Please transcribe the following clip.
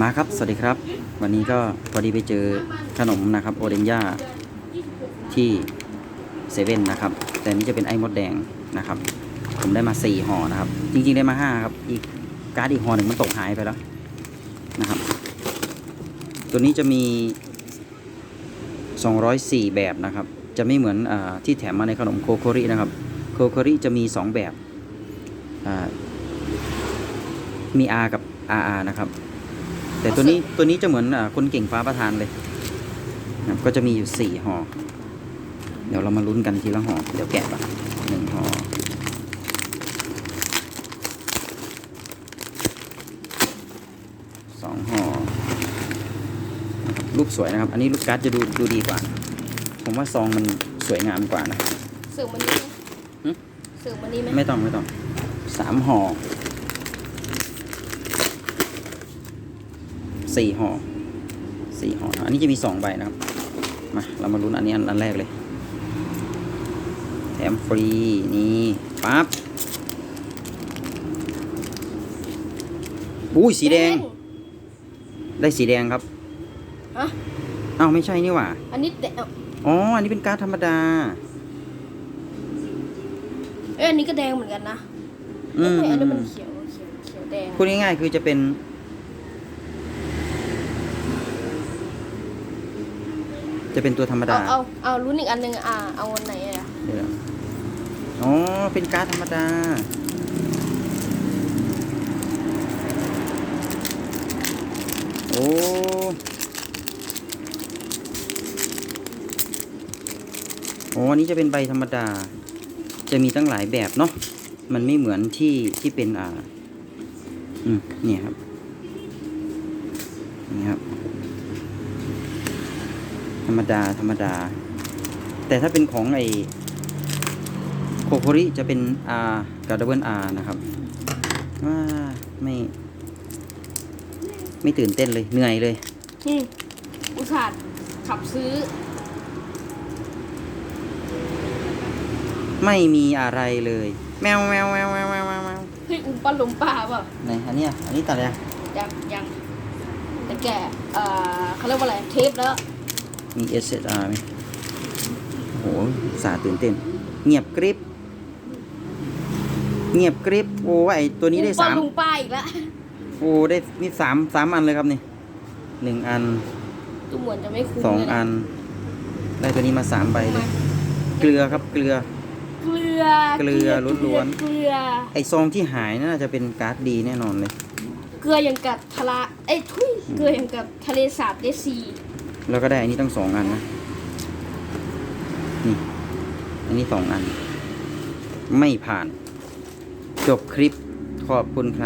มาครับ สวัสดีครับ วันนี้ก็พอดีไปเจอขนมนะครับโอเดนย่าที่เซเว่นนะครับ แต่นี้จะเป็นไอ้มดแดงนะครับ ผมได้มาสี่ห่อนะครับ จริงๆได้มาห้าครับ อีกการ์ดอีกห่อหนึ่งมันตกหายไปแล้วนะครับ ตัวนี้จะมี 204 แบบนะครับ จะไม่เหมือนอที่แถมมาในขนมโคโครินะครับ โคโคริจะมี 2 แบบ มี R กับ RR นะครับ แต่ตัวนี้ตัวนี้จะเหมือนอาคนเก่งฟ้าประธานเลยนะครับก็จะมีอยู่4ห่อ เดี๋ยวเรามาลุ้นกันทีละห่อ เดี๋ยวแกะก่อนหนึ่งห่อสองห่อนะครับรูปสวยนะครับ อันนี้ลูกการ์ดจะดูดูดีกว่า ผมว่าซองมันสวยงามกว่านะเสิร์ฟวันนี้ไหมหึเสิร์ฟวันนี้ไหมไม่ต้องไม่ต้องสามห่อ สี่ห่อสี่ห่อนะอันนี้จะมีสองใบนะครับ มา เรามาลุ้นอันนี้อันอันแรกเลย แถมฟรี นี่ปั๊บอุ้ยสีแดง ได้สีแดงครับฮะอ้าวไม่ใช่นี่หว่า อันนี้แต่เอ้าอ๋อ อันนี้เป็นการ์ดธรรมดา เอ้ยอันนี้ก็แดงเหมือนกันนะอืมเอ้ยอันนี้อืมันมเขียวเขียวเขียวแดง พูดง่ายๆคือจะเป็น จะเป็นตัวธรรมเอาดาเอาเอารุ่นอีกอันหนึ่งอ่าเอาวันไหนอะเดี๋ยวอ๋อเป็นการ์ดธรรมดา โอ้โอ้อันนี้จะเป็นใบธรรมดา จะมีตั้งหลายแบบเนาะมันไม่เหมือนที่ที่เป็นอ่า อืมเนี่ยครับนี่ครับ ธรรมดาธรรมดา แต่ถ้าเป็นของไอโคโคริจะเป็น R กับดับเบิล R นะครับว่าไม่ ไม่ตื่นเต้นเลยเหนื่อยเลย อืมอุตส่าห์ขับซื้อ ไม่มีอะไรเลย แมวแมวแมวแมวแมวแมวแมวเฮ้ยอุ้มป้าลุมป้าเปล่าไหนอันเนี้ยอันนี้ตัดยังยังยังแต่แกะเอ่อเขาเรียกว่าอะไรเทปแล้ว มี SSR ไหมโอ้โหสาห์ตื่นเต้น เงียบกริบ เงียบกริบ โอ้ไอตัวนี้ได้อุ้มป้าสามลุมป้าอีกแล้วโอ้ได้นี่สามสามอันเลยครับนี่หนึ่งอันดูเหมือนจะไม่คุ้มสองเลยะอัน ได้ตัวนี้มาสามใบเลย เกลือครับเกลือ เกลือ เกลือล้วนๆเกลือ ไอซองที่หายน่าจะเป็นการ์ดดีแน่นอนเลย เกลืออย่างกับทะลาเอ้ยทุยเกลืออย่างกับทะเลสาบเดซี แล้วก็ได้อันนี้ตั้งสองอันนะ นี่ อันนี้สองอัน ไม่ผ่าน จบคลิปขอบคุณครับ